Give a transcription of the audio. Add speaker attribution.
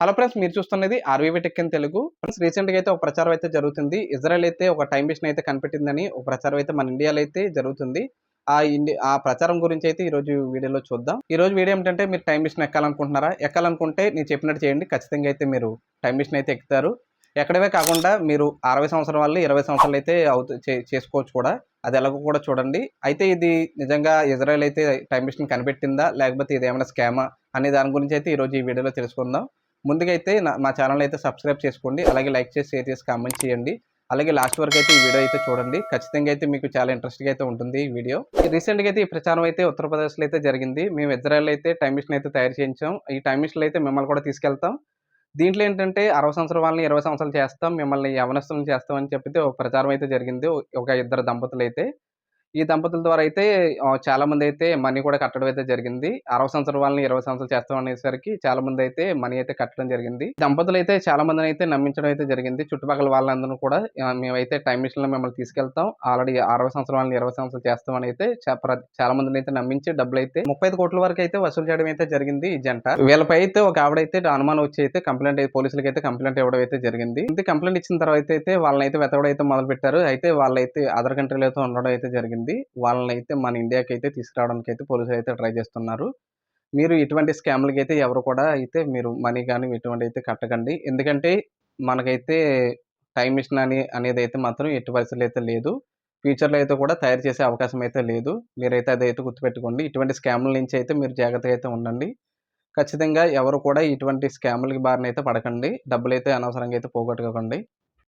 Speaker 1: Hello friends మీరు చూస్తున్నది RVV tech in Telugu. Friends రీసెంట్గా అయితే ఒక ప్రచారం అయితే జరుగుతుంది. ఇజ్రాయెల్ అయితే ఒక టైం మిషన్ అయితే కనిపెట్టిందని ఒక ప్రచారం అయితే మన ఇండియాలో అయితే జరుగుతుంది. ఆ ఇండి ఆ ప్రచారం గురించి అయితే ఈ రోజు వీడియోలో చూద్దాం. ఈ రోజు వీడియో ఏంటంటే మీరు టైం మిషన్ ఎక్కాలనుకుంటున్నారా? ఎక్కాలనుకుంటే నేను చెప్పినట్టు చేయండి. ఖచ్చితంగా అయితే మీరు టైం మిషన్ అయితే ఎక్కుతారు. ఎక్కడవే కాకుండా మీరు అరవై సంవత్సరం వాళ్ళు ఇరవై సంవత్సరాలు అయితే అవుతు చేసుకోవచ్చు కూడా. అది ఎలాగో కూడా చూడండి. అయితే ఇది నిజంగా ఇజ్రాయెల్ అయితే టైం మిషన్ కనిపెట్టిందా? లేకపోతే ఇది ఏమైనా స్కామా? అనే దాని గురించి అయితే ఈరోజు ఈ వీడియోలో తెలుసుకుందాం. ముందుగా అయితే నా- మా ఛానల్ అయితే సబ్స్క్రైబ్ చేసుకోండి. అలాగే లైక్ చేసి షేర్ చేసి కామెంట్ చేయండి. అలాగే లాస్ట్ వరకు అయితే ఈ వీడియో అయితే చూడండి. ఖచ్చితంగా అయితే మీకు చాలా ఇంట్రెస్ట్గా అయితే ఉంటుంది ఈ వీడియో. రీసెంట్గా అయితే ఈ ప్రచారం అయితే ఉత్తరప్రదేశ్లో అయితే జరిగింది. మేము ఇజ్రాయల్ అయితే టైమ్ మిషన్ అయితే తయారు చేయించాం. ఈ టైమ్ మిషన్లో అయితే మిమ్మల్ని కూడా తీసుకెళ్తాం. దీంట్లో ఏంటంటే అరవై సంవత్సరాల వాళ్ళని ఇరవై సంవత్సరాలు చేస్తాం. మిమ్మల్ని యవనస్తులను చేస్తాం అని చెప్పితే ఒక ప్రచారం అయితే జరిగింది. ఒక ఇద్దరు దంపతులు అయితే. ఈ దంపతుల ద్వారా అయితే చాలా మంది అయితే మనీ కూడా కట్టడం అయితే జరిగింది. అరవై సంవత్సరాల వాళ్ళని ఇరవై సంవత్సరాలు చేస్తాం అనేసరికి చాలా మంది అయితే మనీ అయితే కట్టడం జరిగింది. దంపతులు అయితే చాలా మందిని అయితే నమ్మించడం అయితే జరిగింది. చుట్టుపక్కల వాళ్ళందరూ కూడా మేమైతే టైం మిషన్లో మిమ్మల్ని తీసుకెళ్తాం. ఆల్రెడీ అరవై సంవత్సరాల వాళ్ళని ఇరవై సంవత్సరాలు చేస్తాం అయితే చాలా మందిని అయితే నమ్మించి డబ్బులు అయితే ముప్పై కోట్ల వరకు అయితే వసూలు చేయడం అయితే జరిగింది ఈ జంట. వీళ్ళపై అయితే ఒక ఆవిడైతే అనుమానం వచ్చి అయితే కంప్లైంట్ పోలీసులకి అయితే కంప్లైంట్ ఇవ్వడం అయితే జరిగింది. ఇంత కంప్లైంట్ ఇచ్చిన తర్వాత అయితే వాళ్ళని అయితే వెతకడం అయితే మొదలు పెట్టారు అయితే వాళ్ళైతే అదర్ కంట్రీలో అయితే ఉండడం అయితే జరిగింది. వాళ్ళని అయితే మన ఇండియాకి అయితే తీసుకురావడానికి అయితే పోలీసులు అయితే ట్రై చేస్తున్నారు. మీరు ఇటువంటి స్కామ్లకి అయితే ఎవరు కూడా అయితే మీరు మనీ కానీ ఇటువంటి అయితే కట్టకండి. ఎందుకంటే మనకైతే టైం మిషన్ అని అనేది అయితే మాత్రం ఎట్టి పరిస్థితులు అయితే లేదు. ఫ్యూచర్లో అయితే కూడా తయారు చేసే అవకాశం అయితే లేదు. మీరైతే అదైతే గుర్తుపెట్టుకోండి. ఇటువంటి స్కామ్ల నుంచి అయితే మీరు జాగ్రత్తగా అయితే ఉండండి. ఖచ్చితంగా ఎవరు కూడా ఇటువంటి స్కామ్లకి బారిన అయితే పడకండి. డబ్బులు అయితే అనవసరంగా అయితే పోగొట్టుకోకండి.